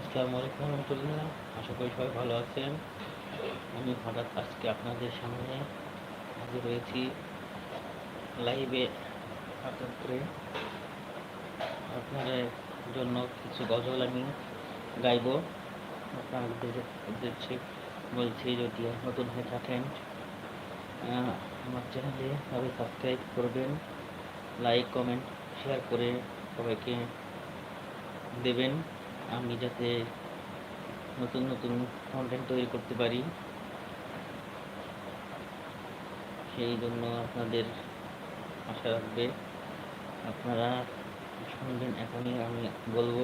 আসসালামু আলাইকুম রহমতুল্লাহ। আশা করি সবাই ভালো আছেন। আমি হঠাৎ আজকে আপনাদের সামনে হাজির হয়েছি লাইভে করে। আপনাদের জন্য কিছু গজল আমি গাইব। আপনাদের উদ্দেশ্যে বলছি, যদি নতুন হয়ে থাকেন আমার চ্যানেলে সবাই সাবস্ক্রাইব করবেন, লাইক, কমেন্ট, শেয়ার করে সবাইকে দেবেন। আমি যাতে নতুন নতুন কন্টেন্ট তৈরি করতে পারি। সেই জন্য আপনাদের আশা রাখবে। আপনারা শুনবেন, এখনই আমি বলব।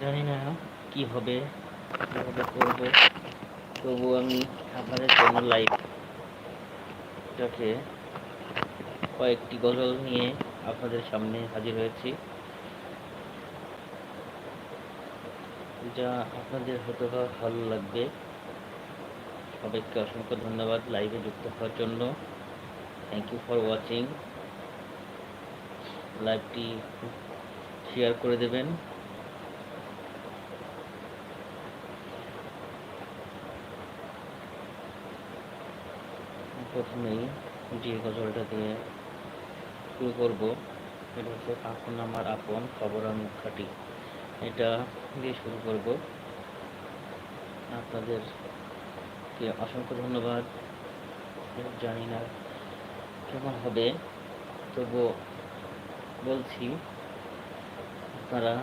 জানি না কি হবে, কীভাবে করব। তবু আমি আপনাদের জন্য লাইভ এটাকে কয়েকটি গজল নিয়ে আপনাদের সামনে হাজির হয়েছি। যা আপনাদের হয়তো ভালো লাগবে। সবাইকে অসংখ্য ধন্যবাদ লাইভে যুক্ত হওয়ার জন্য। থ্যাংক ইউ ফর ওয়াচিং লাইভটি শেয়ার করে দেবেন। প্রথমেই যে গজলটা দিয়ে শুরু করব এটা হচ্ছে আপন আমার আপন, খবর আমি খাটি। এটা দিয়ে শুরু করব। আপনাদেরকে অসংখ্য ধন্যবাদ। জানি না কেমন হবে তবু বলছি, আপনারা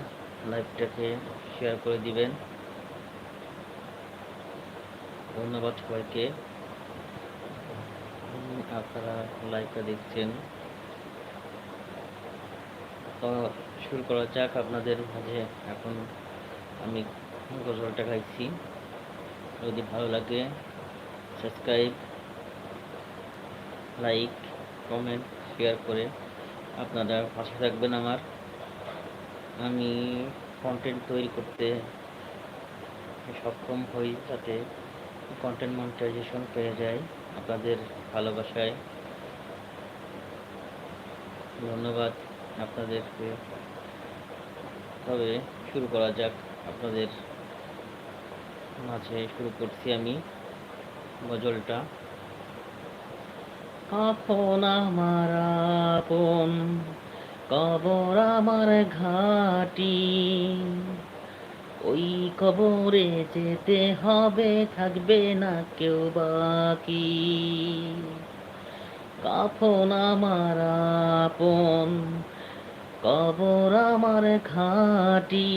লাইভটাকে শেয়ার করে দিবেন। ধন্যবাদ সবাইকে। আপনারা লাইভটা দেখছেন। শুরু করা যাক আপনাদের মাঝে। এখন আমি গজলটা খাইছি। যদি ভালো লাগে সাবস্ক্রাইব লাইক কমেন্ট শেয়ার করে আপনারা পাশে থাকবেন আমার। আমি কন্টেন্ট তৈরি করতে সক্ষম হই যাতে কন্টেন্ট মনিটাইজেশন পেয়ে যায় আপনাদের ভালোবাসায়। ধন্যবাদ আপনাদেরকে। তবে শুরু করা যাক। আপনাদের মাঝে শুরু করছি আমি গজলটা। আপন আমার আপন কবর আমার ঘাটি। ওই কবরে যেতে হবে, থাকবে না কেউ বাকি। কাফন আমার আপন কবর আমার খাটি।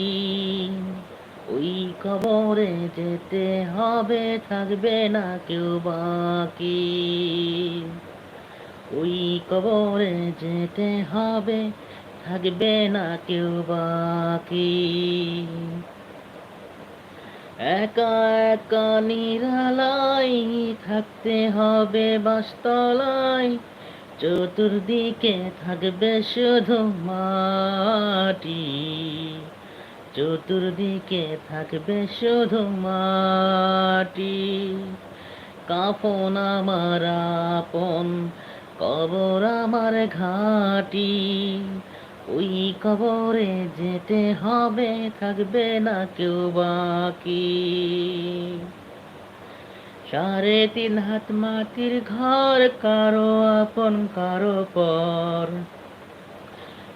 ওই কবরে যেতে হবে, থাকবে না কেউ বাকি। ওই কবরে যেতে হবে, থাকবে না কেউ বাকি। একা একা নিরালাই থাকতে হবে বাসতলায়। চতুর্দিকে থাকবে শুধু মাটি। চতুর্দিকে থাকবে শুধু মাটি। কাফন আমার আপন, কবর আমার ঘাটি। ওই কবরে যেতে হবে, থাকবে না কেউ বাকি। সাড়ে তিন হাত মাটির ঘর, কারও আপন, কারও পর।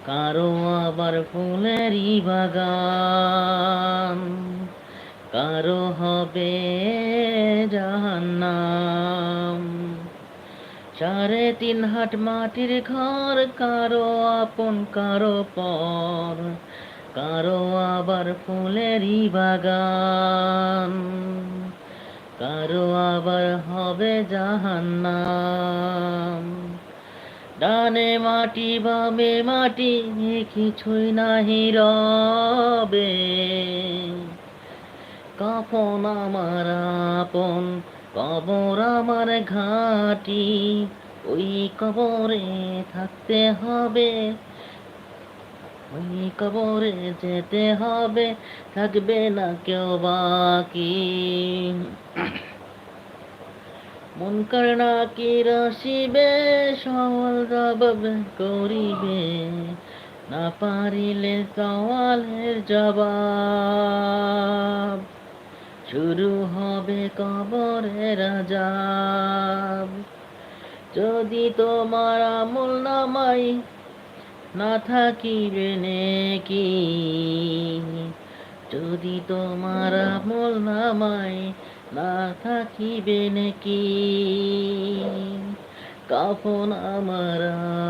কারও আবার ফুলেরই বাগান। কারও হবে জাহান্নাম। সাড়ে তিন হাট মাটির ঘর, কারও আপন, কারও পর। কারও আবার ফুলেরই বাগান। কারও আবার হবে জাহান্নাম। ডানে মাটি, বামে মাটি কিছুই নাহি রবে। কাপন আমার আপন, কবর আমার ঘাটি, ওই কবরে থাকতে হবে। ওই কবরে যেতে হবে, থাকবে না কেউ বাকি। মন করনা কি রসিবে, সওয়াল জবাব করিবে। না পারিলে সওয়ালের জবাব। শুরু হবে কবরের আজাব যদি তোমার আমল নামাই না থাকিবে নেকি? যদি তোমার আমল নামাই না থাকিবে নাকি? কাফন আমার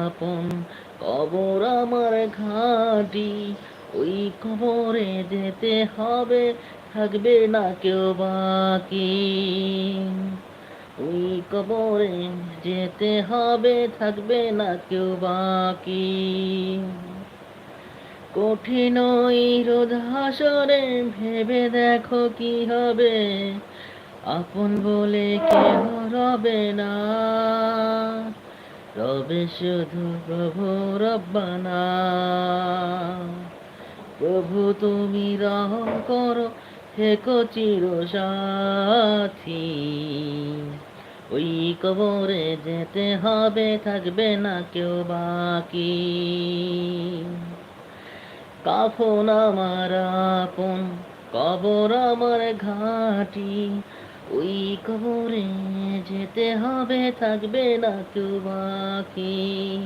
আপন, কবর আমার ঘাটি, ওই কবরে যেতে হবে, থাকবে না কেউ বাকি। ওই কবরে যেতে হবে, থাকবে না কেউ বাকি। কঠিন রোদ হাসরে ভেবে দেখো কি হবে, আপন বলে কেহ রবে না। রবে শুধু প্রভু রব্বানা। প্রভু তুমি রহম করো, থেকো চির সাথী ওই কবরে যেতে হবে, থাকবে না কেউ বাকি। কাফন আমার আপন, কবর আমার ঘাটি। ওই কবরে যেতে হবে, থাকবে না কেউ বাকি।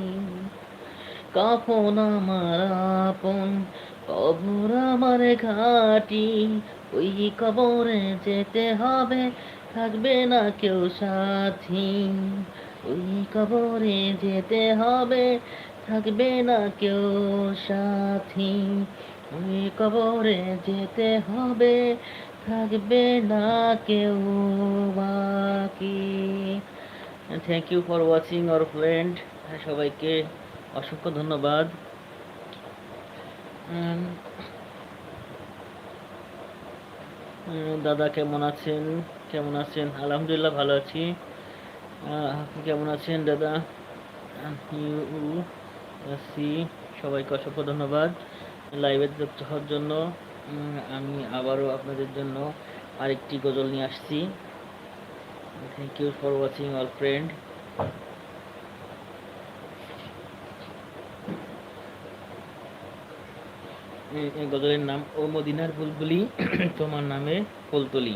কাফন আমার আপন, কবর আমার ঘাটি। ওই কবরে যেতে হবে থাকবে না কেউ সাথী। ওই কবরে যেতে হবে, থাকবে না কেউ সাথী। ওই কবরে যেতে হবে, থাকবে না কেউ বাকি। Thank you for watching our friend সবাইকে অসংখ্য ধন্যবাদ। দাদা কেমন আছেন? কেমন আছেন? আলহামদুলিল্লাহ ভালো আছি। আপনি কেমন আছেন, দাদা? সি সবাইকে অসংখ্য ধন্যবাদ। লাইভে যুক্ত হওয়ার জন্য আমি আবারও আপনাদের জন্য আরেকটি গজল নিয়ে আসছি। Thank you for watching all friend গজলের নাম, ও মদিনার বুলবুলি তোমার নামে ফুলতুলি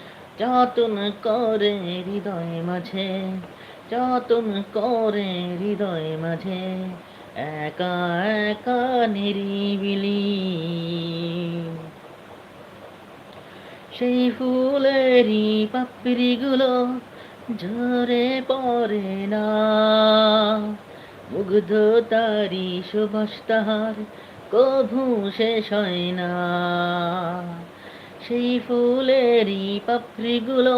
যতন করে হৃদয় মাঝে, যতন করে হৃদয় মাঝে, একা একা নিরিবিলি। সেই ফুলেরই পাপড়িগুলো ঝরে পড়ে না। মুগ্ধ তারি সুবাস তাহার, কভু শেষ হয় না। সেই ফুলেরই পাপড়িগুলো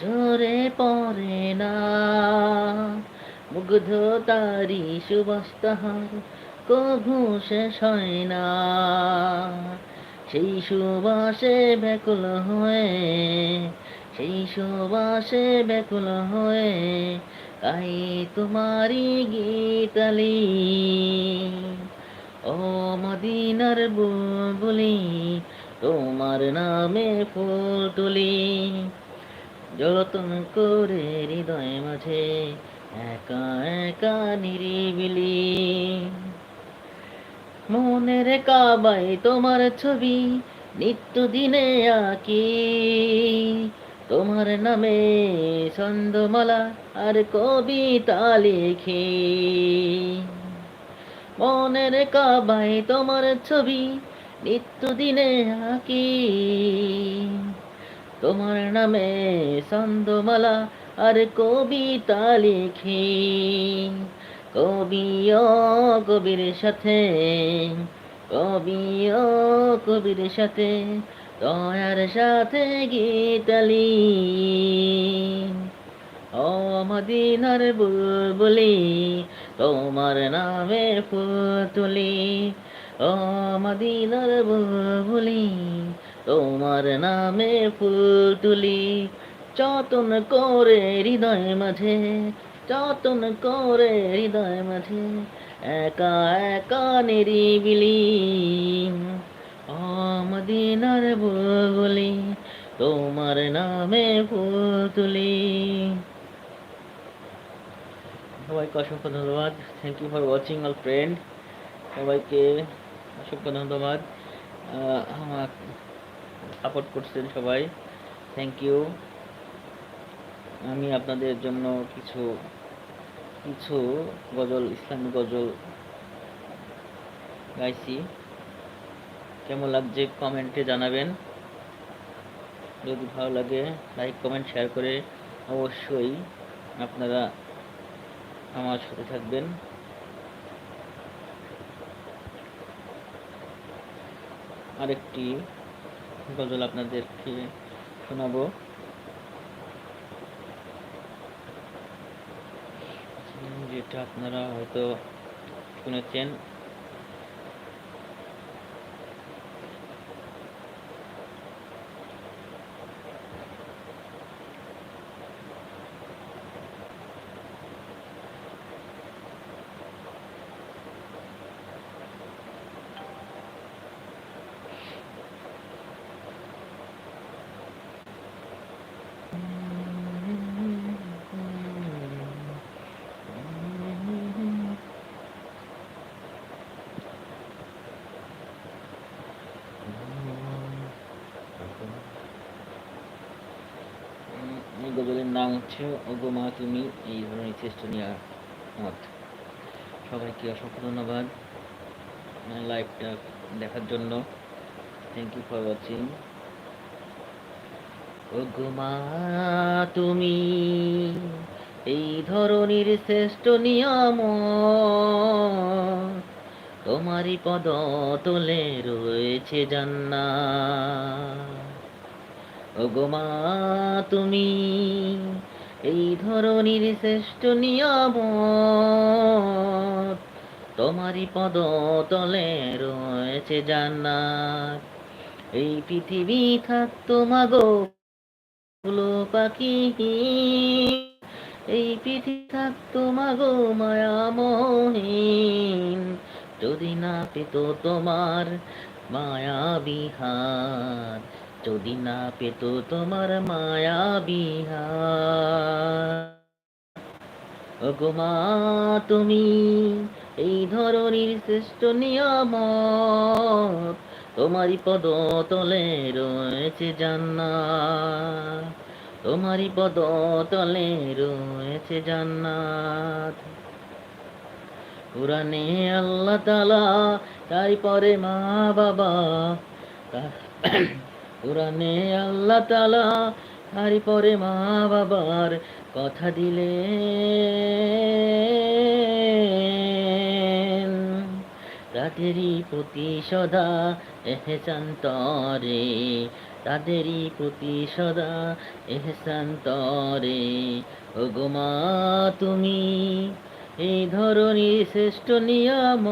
ঝরে পড়ে না। মুগ্ধ তারি সুবাস তাহার কভু শেষ হয় না। সেই সুবাসে ব্যাকুল হয়ে, সেই সুবাসে ব্যাকুল হয়ে গাই তোমারি গীতালি ও মদিনার বুলবুলি তোমার নামে ফুল তুলি, যতন করে হৃদয় মাঝে একা একা নিরিবিলি। মনের কাবাই তোমার ছবি নিত্য দিনে আঁকি। তোমার নামে ছন্দমালা আর কবিতা লিখি। মনের কাবাই তোমার ছবি নিত্য দিনে আঁকি। তোমার নামে ছন্দমালা আর কবিতা লিখি। কবি ও কবির সাথে, কবি ও কবির সাথে দয়ার সাথে গীতালি ও মদিনার বুলবুলি, তোমার নামে ফুল তুলি। ও মদিনার বুলবুলি, তোমার নামে ফুল তুলি। করে হৃদয় মাঝে, যতন করে হৃদয় মাঝে, একা একা নিরিবিলি। ও মদিনার বুলবুলি, তোমার নামে ফুল তুলি। সবাইকে অসংখ্য ধন্যবাদ। Thank you for watching all friend সবাইকে অসংখ্য ধন্যবাদ। আমার সাপোর্ট করছেন সবাই। থ্যাংক ইউ আমি আপনাদের জন্য কিছু কিছু গজল, ইসলামী গজল গাইছি। কেমন লাগছে কমেন্টে জানাবেন। যদি ভালো লাগে লাইক কমেন্ট শেয়ার করে অবশ্যই আপনারা আমার সাথে থাকবেন। আরেকটি গজল আপনাদেরকে শোনাবো। যেটা আপনারা হয়তো শুনেছেন উম, এই গজলের নাম হচ্ছে ওগো মা, তুমি এই ধরনের চেষ্টা নেওয়ার মত। সবাইকে অসংখ্য ধন্যবাদ লাইভটা দেখার জন্য। থ্যাংক ইউ ফর ওয়াচিং ওগো মা, তুমি এই ধরনের শ্রেষ্ঠ নিয়ম তোমারই পদ তোলে রয়েছে জান্নাত। ওগো মা, তুমি এই ধরনের শ্রেষ্ঠ নিয়ম তোমারই পদ তলে রয়েছে জান্নাত। এই পৃথিবী থাকতো মাগো পাখি। এই পৃথিবী থাকতো মাগো মায়ামহীন যদি না পেত তোমার মায়া বিহার যদি না পেত তোমার মায়া বিহার। ওগো মা, তুমি এই ধরনের শ্রেষ্ঠ নিয়ম তোমারই পদ তলে রয়েছে জান্নাত। তোমারই পদ তলে রয়েছে জান্নাত। কোরআনে আল্লাহ তালা তারপরে মা বাবা কোরআনে আল্লাহ তালা তারপরে মা বাবার কথা দিলে তাদেরই প্রতি সদা, এহসান তরে। তাদেরই প্রতি সদা, এহসান তরে। ওগো মা, তুমি এই ধরনের শ্রেষ্ঠ নিয়ম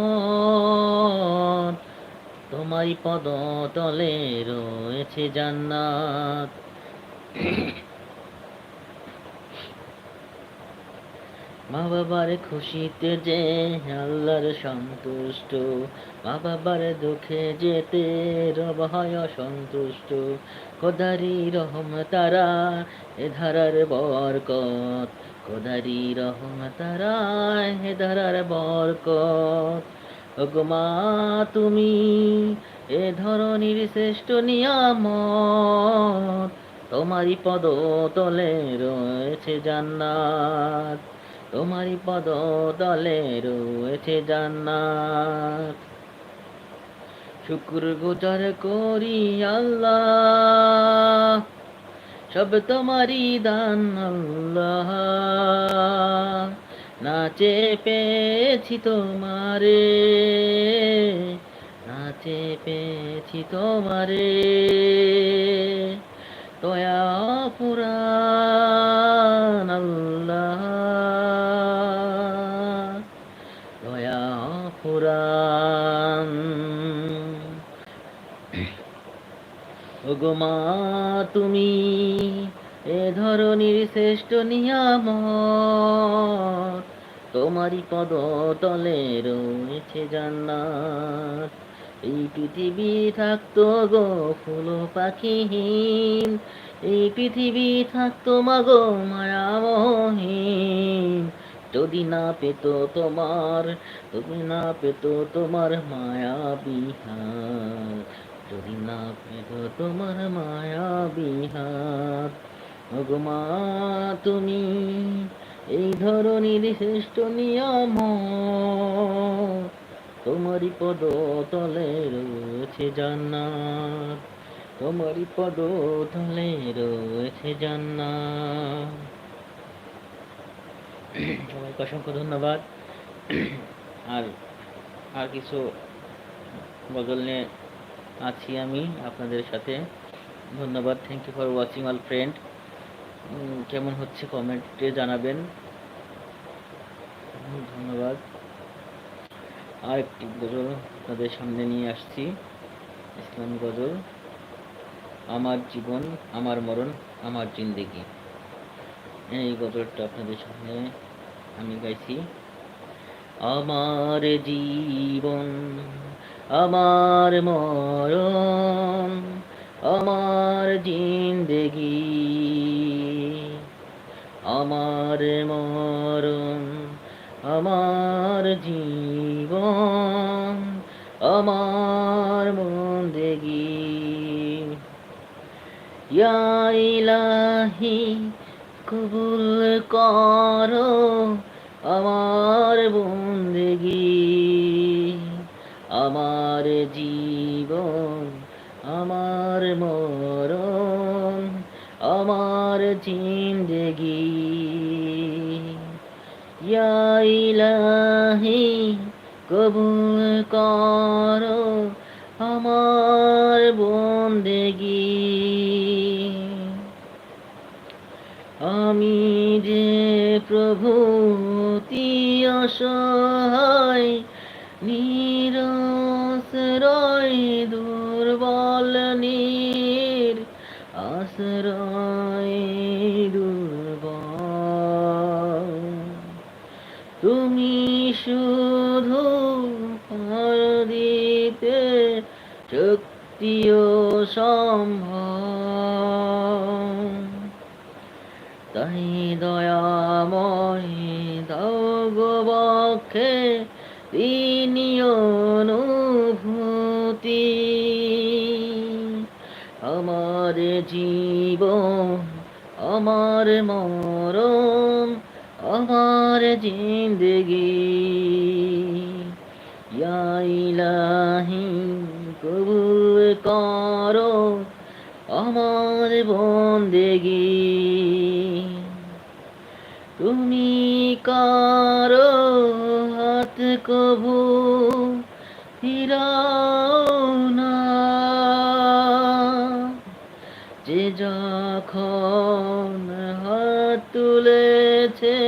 তোমারই পদ তলে রয়েছে জান্নাত। মা বাবার খুশিতে যে আল্লাহর সন্তুষ্ট, মা বাবার দুঃখে যেতে রব হয় অসন্তুষ্ট। খোদারি রহম তারা এ ধারার বরকত, খোদারি রহম তারা এ ধারার বরকত। ওগো মা, তুমি এ ধরনের শ্রেষ্ঠ নিয়ামত তোমারই পদ তলে রয়েছে জান্নাত। তোমারই পদ তলে রয়েছে জান্নাত। শুক্র গুজার করি আল্লাহ, সব তোমারই দান আল্লাহ। নাচে পেয়েছি তোমারে নাচে পেয়েছি তোমারে। দয়া পুরান আল্লাহ না ফুরান ওগমা তুমি এ ধরনের শ্রেষ্ঠ নিয়াম তোমারই পদ তলে রয়েছে জান্নাত। এই পৃথিবী থাকতো গো ফুল পাখিহীন। এই পৃথিবী থাকতো মাগো মায়ামহীন। যদি না পেত তোমার, যদি না পেত তোমার মায়া বিহার যদি না পেত তোমার মায়া বিহার ওগো মা, তুমি এই ধরনের শ্রেষ্ঠ নিয়ম তোমারই পদ তলে রয়েছে জান্নাত। তোমারই পদ তলে রয়েছে জান্নাত। সবাইকে অসংখ্য ধন্যবাদ। আর আর কিছু গজল নিয়ে আছি আমি আপনাদের সাথে। ধন্যবাদ। Thank you for watching all friend কেমন হচ্ছে কমেন্টে জানাবেন। ধন্যবাদ। আর একটি গজল আপনাদের সামনে নিয়ে আসছি, ইসলাম গজল। আমার জীবন, আমার মরণ, আমার জিন্দেগি। এই গজলটা আপনাদের সামনে আমি গাইছি। আমার জীবন, আমার মরণ, আমার জিন্দেগি। আমার মরণ, আমার জীবন, আমার মন্দেগি। ইলাহি, কবুল করো আমার বন্দেগি আমার জীবন, আমার মরণ, আমার জিন্দেগি। ইলাহি কবুল কর আমার বন্দেগি। আমি যে প্রভু অতি অসহায় শক্তি ও সম্ভব। তাই দয়াময় দাও গো বক্ষে তিনি অনুভূতি আমার জীবন, আমার মরণ, আমার জিন্দগি। ইলাহি কবুল করো আমার বন্দেগি। তুমি কারও হাত কবু না। যে যখন হাত তুলেছে,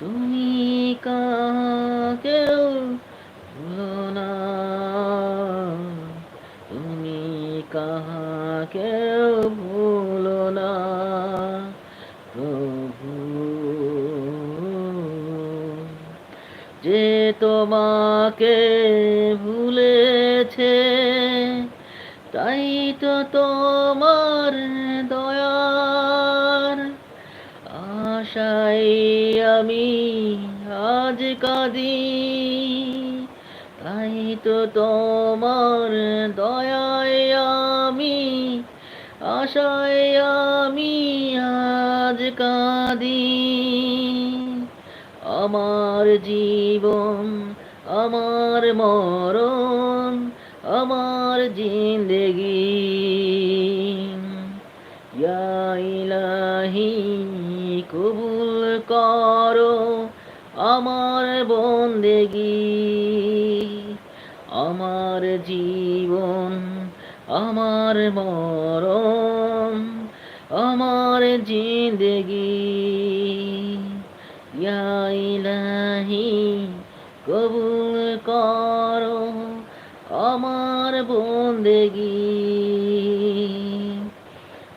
তুমি কাকেও কাহাকেও ভুলো না। প্রভু, যে তোমাকে ভুলেছে, তাই তো তোমার দয়ার আশাই আমি আজ কাঁদি। তাই তো তোমার আমি আশায় আমি আজ কাঁদি। আমার জীবন, আমার মরণ, আমার জিন্দগি। ইলাহি, কবুল করো আমার বন্দেগি। আমার জীবন, আমার মরণ জিন্দগি। ইলাহি কবুল করো আমার বন্দেগি।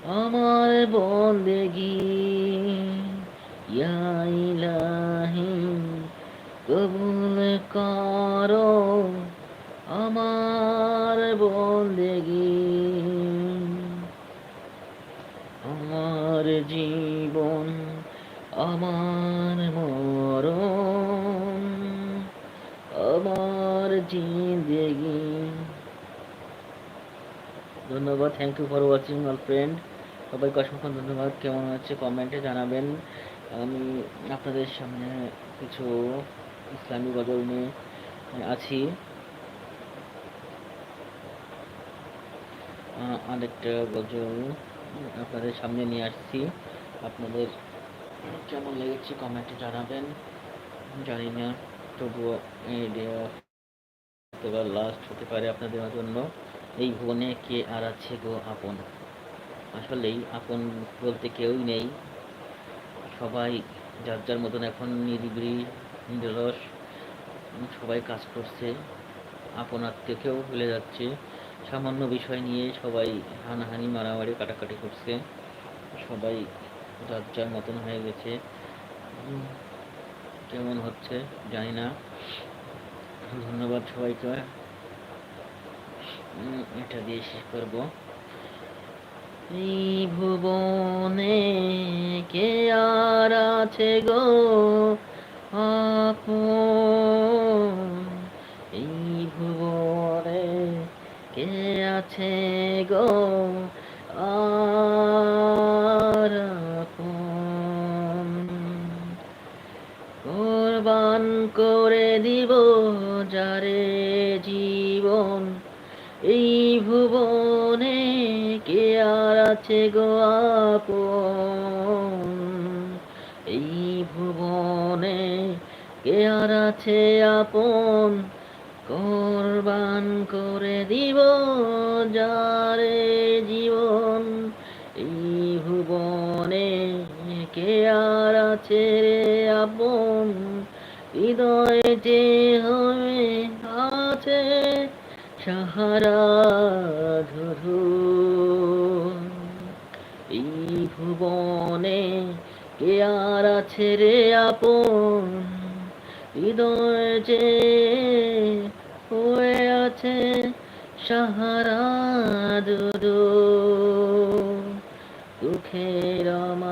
আমার বন্দেগি। ইয়া ইলাহি কবুল করো ধন্যবাদ thank you for watching all friend সবাইকে অসংখ্য ধন্যবাদ, কেমন হচ্ছে কমেন্টে জানাবেন। আমি আপনাদের সামনে কিছু ইসলামী গজল নিয়ে আছি। আরেকটা গজল আপনাদের সামনে নিয়ে আসছি। আপনাদের কেমন লেগেছে কমেন্টে জানাবেন। জানি না, তবুও এবার লাস্ট হতে পারে আপনাদের জন্য। এই ভুবনে কে আর আছে গো আপন? আসলেই আপন বলতে কেউই নেই। সবাই যার যার মতন এখন নিরিবিলি, নিরলস, সবাই কাজ করছে। আপন আত্মীয়কেও ভুলে যাচ্ছে। সামান্য বিষয় নিয়ে সবাই হানাহানি, মারামারি, কাটাকাটি করছে। সবাই যার যার মতন হয়ে গেছে। কেমন হচ্ছে জানি না। ধন্যবাদ সবাইকে। এটা দিয়ে শেষ করব। এই ভুবনে কে আর আছে গো? এই ভুবনে কে আছে গো? আছে গো আপন। এই ভুবনে কে আর আছে আপন? কোরবান করে দিব যারে জীবন। এই ভুবনে কে আর আছে রে আপন? হৃদয়ে যে হয়ে আছে সাহারা ধরু ভুবনে কে আর আছে রে আপন? হৃদয় যে হয়ে আছে সাহারা দুদু দুঃখের মানুষ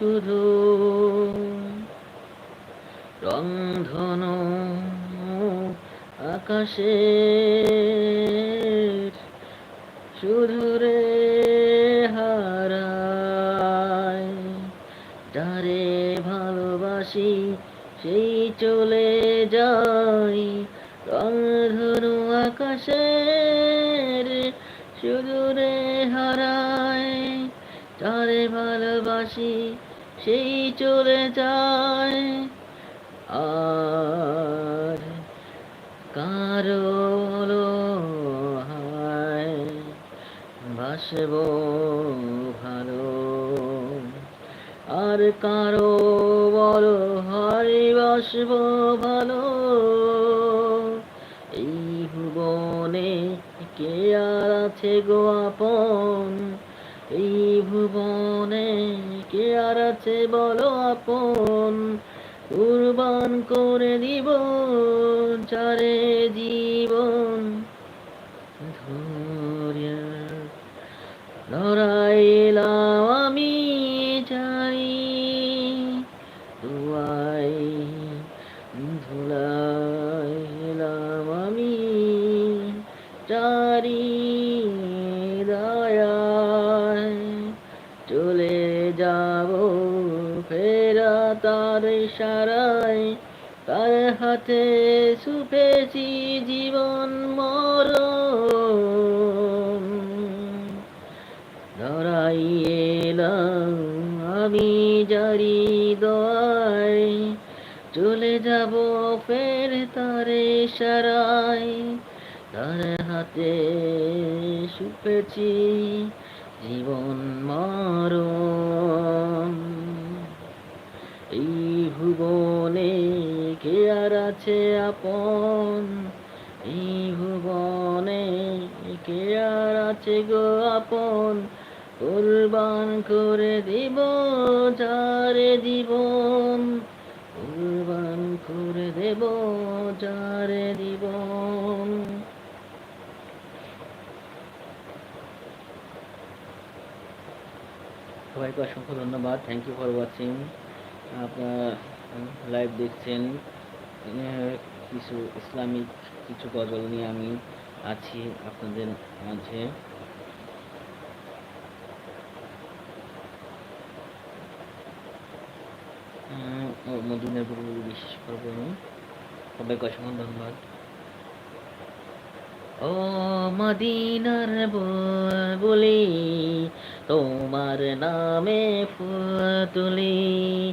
শুধু রংধন আকাশে শুধু রে হারায়। যারে ভালোবাসি, সেই চলে যাই রংধনু আকাশের শুধু রে হারায়। যারে ভালোবাসি সেই চলে যায়। আর কারও হায় বাসব ভালো। আর কারও বলো হারি বাসব ভালো। এই ভুবনে কে আর আছে গো আপন? এই ভুবনে কে আর আছে বলো আপন? কুরবান করে দিব চারে জীবন ধরিয়া লড়াইলাম হাতে সুপেছি জীবন মরণ। ধরাই আমি জারি দয় চলে যাব ফের তারে সারাই। তার হাতে সুপেছি জীবন মরণ। এই ভুবনে কে আর আছে আপন? এই ভুবনে কে আর আছে গো আপন? কুরবান করে দিব, যারে জীবন। কুরবান করে দেব, যারে জীবন। সবাইকে অসংখ্য ধন্যবাদ। থ্যাংক ইউ ফর ওয়াচিং আপনারা লাইভ দেখছেন। কিছু ইসলামিক কিছু গজল নিয়ে আমি আছি আপনাদের মাঝে। মদিনার বুলবুলি বিশেষ করব আমি সবাইকে অসংখ্য ধন্যবাদ। ও, মদিনার বলি তোমার নামে ফুল তুলি।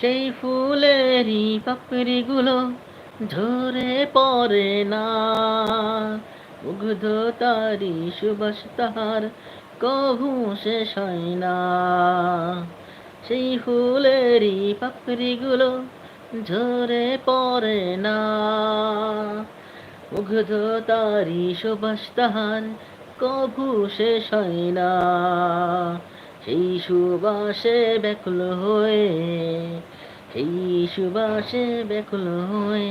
সেই ফুলেরই পাপড়িগুলো ঝরে পড়ে না। মুগ্ধ তারি সুবাস তাহার কভু শেষ হয় না। সেই ফুলেরই পাপড়িগুলো ঝরে পড়ে না। মুগ্ধ তারি সুবাস তাহার কভু শেষ হয় না। সেই সুবাসে ব্যাকুল হয়ে, সেই সুবাসে ব্যাকুল হয়ে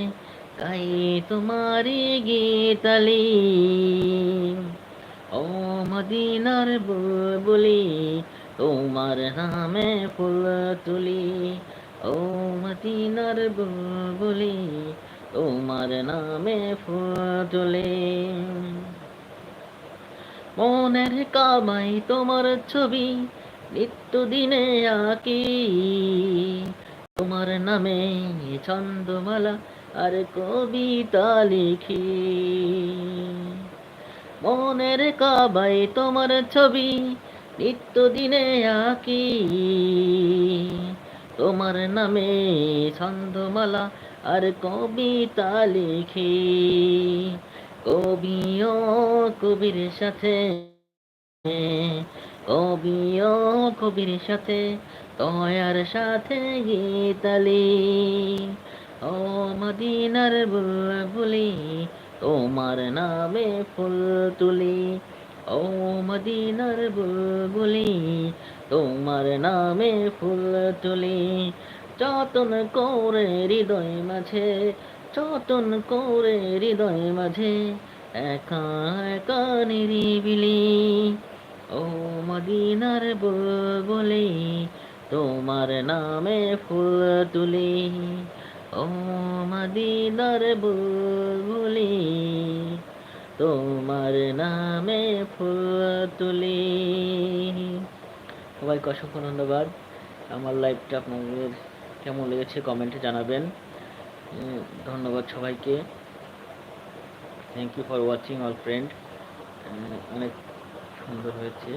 গাই তোমারি গীতালি। ও মদিনার বলি তোমার নামে ফুল তুলি। ও মদিনার বলি তোমার নামে ফুল তুলি। মনের কামাই তোমার ছবি নিত্যদিনে আঁকি। তোমার নামে ছন্দমালা আর কবিতা লিখি। মনের কাবাই তোমার ছবি নিত্যদিনে আঁকি। তোমার নামে ছন্দমালা আর কবিতা লিখি। কবিও কবির সাথে কবিও কবির সাথে তয়ার সাথে গীতালি। ও মদিনার বুলবুলি, তোমার নামে ফুল তুলি। ও মদিনার বুলবুলি, তোমার নামে ফুল তুলি। যতন করে হৃদয় মাঝে, যতন করে হৃদয় মাঝে, একা একা নিরিবিলি। ও মদিনার বলি তোমার নামে ফুল তুলি। ও মদিনার বলি তোমার নামে ফুল তুলি। সবাইকে অসংখ্য ধন্যবাদ। আমার লাইভটা আপনাদের কেমন লেগেছে কমেন্টে জানাবেন। ধন্যবাদ সবাইকে। Thank you for watching all friend অনেক সুন্দর হয়েছে।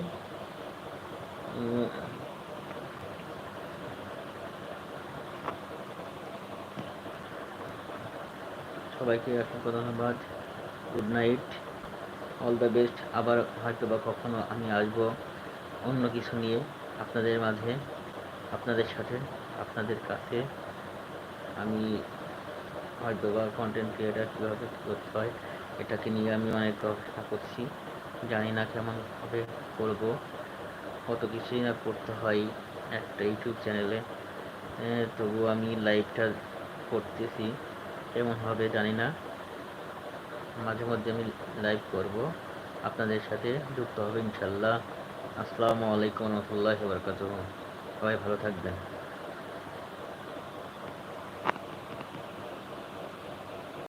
সবাইকে অসংখ্য ধন্যবাদ। Good night all the best আবার হয়তো বা কখনো আমি আসব অন্য কিছু নিয়ে আপনাদের মাঝে, আপনাদের সাথে, আপনাদের কাছে। আমি হয়তো বা কন্টেন্ট ক্রিয়েটার কীভাবে করতে হয়, এটাকে নিয়ে আমি অনেক গবেষণা করছি। জানি না কেমনভাবে করব। কত কিছুই না করতে হয় একটা ইউটিউব চ্যানেলে। তবু আমি লাইভটা করতেছি। কেমন হবে জানি না। মাঝে মধ্যে আমি লাইভ করব। আপনাদের সাথে যুক্ত হবে ইনশাল্লাহ আসসালামু আলাইকুম রহমতুল্লাহ বরকাত সবাই ভালো থাকবেন।